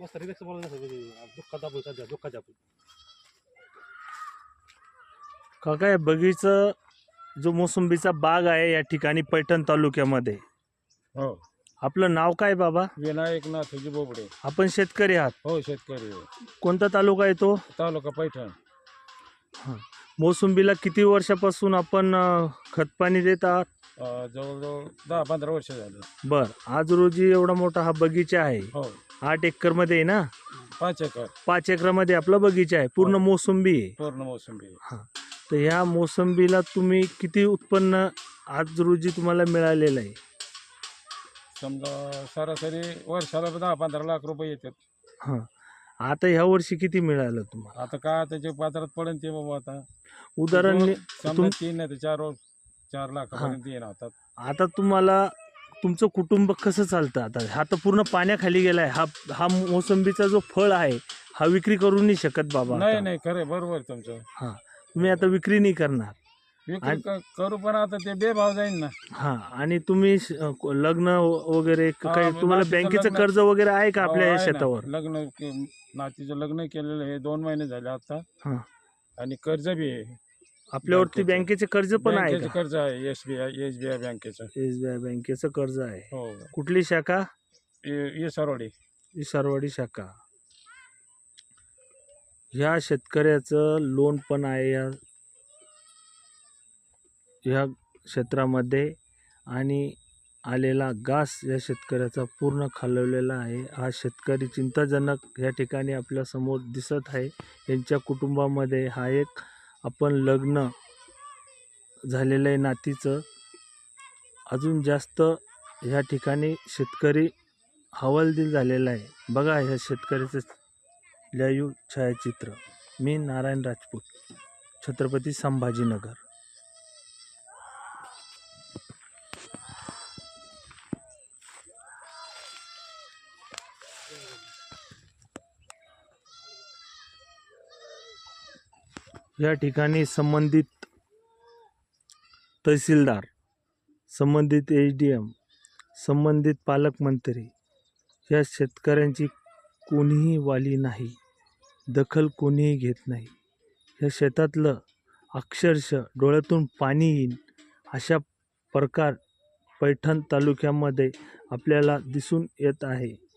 मस्त रिलॅक्स बोलायला दुःखात आपण सध्या दुःखात आपण काका या बगीचं जो मोसंबीचा बाग आहे या ठिकाणी पैठण तालुक्यामध्ये. हो. आपलं नाव काय बाबा? विनायक नाथजी बोबडे. आपण शेतकरी आहात. हो शेतकरी. कोणता तालुका आहे तो? तालुका पैठण. मोसंबीला किती वर्षापासून आपण अं, खतपाणी देत आहात? अं, जवळजवळ दहा पंधरा वर्ष झाले. बर. आज रोजी एवढा मोठा हा बगीचा आहे. हो. आठ एकरमध्ये आहे ना? पाच एकर. पाच एकरामध्ये आपला बगीचा आहे. पूर्ण हो. मोसंबी आहे. पूर्ण मोसंबी तर ह्या मोसंबीला तुम्ही किती उत्पन्न आज रोजी तुम्हाला मिळालेलं आहे? समजा सरासरी वर्षाला दहा पंधरा लाख रुपये येतात. हां. आता ह्या वर्षी किती मिळालं तुम्हाला? आता काय त्याच्या बाजारात पडेल ते बाबा आता. उदाहरण दोन- समजा तुम- तीन नाही तर चार चार लाखापर्यंत येणार आता. आता तुम्हाला तुमचं कुटुंब कसं चालतं आता? हा तर पूर्ण पाण्याखाली गेलाय. हा हा मोसंबीचा जो फळ आहे हा विक्री करू नाही शकत बाबा नाही आता. नाही खरं आहे, बरोबर आहे तुमचं. तुम्ही आता विक्री नाही करणार. विक्री आणि- क- करू पण आता ते बेभाव जाईल ना. हा आणि तुम्ही श- अ, को- लग्न व- वगैरे क- हा, काही मी तुम्हाला बँकेचं लग्न- कर्ज वगैरे आहे का हो, आपल्या या आहे ना. शेतावर? लग्न के- नातीचं लग्न केलेलं आहे दोन महिने झाले आता. हा. आणि कर्ज बी आहे. आपल्यावरती बँकेचं. बँकेचे कर्ज पण आहे बँकेचं का? कर्ज आहे S B I S B I बँकेचं. एसबीआय बँकेचं कर्ज आहे. हो. कुठली शाखा? ये सरवाडी ही सरवाडी शाखा. ह्या शेतकऱ्याचं लोन पण आहे या ह्या क्षेत्रामध्ये आणि आलेला घास या शेतकऱ्याचा पूर्ण खालवलेला आहे. हा शेतकरी चिंताजनक या ठिकाणी आपल्यासमोर दिसत आहे. यांच्या कुटुंबामध्ये हा एक आपण लग्न झालेलं आहे नातीचं अजून जास्त ह्या ठिकाणी शेतकरी हवालदिल झालेला आहे. बघा ह्या शेतकऱ्याचं लाईव्ह छायाचित्र. मी नारायण राजपूत छत्रपती संभाजीनगर. या ठिकाणी संबंधित तहसीलदार संबंधित एच डी एम संबंधित पालकमंत्री या शेतकऱ्यांची कोणीही वाली नाही दखल कोणीही घेत नाही. या शेतातलं अक्षरशः डोळ्यातून पाणी येईल अशा प्रकार पैठण तालुक्यामध्ये आपल्याला दिसून येत आहे.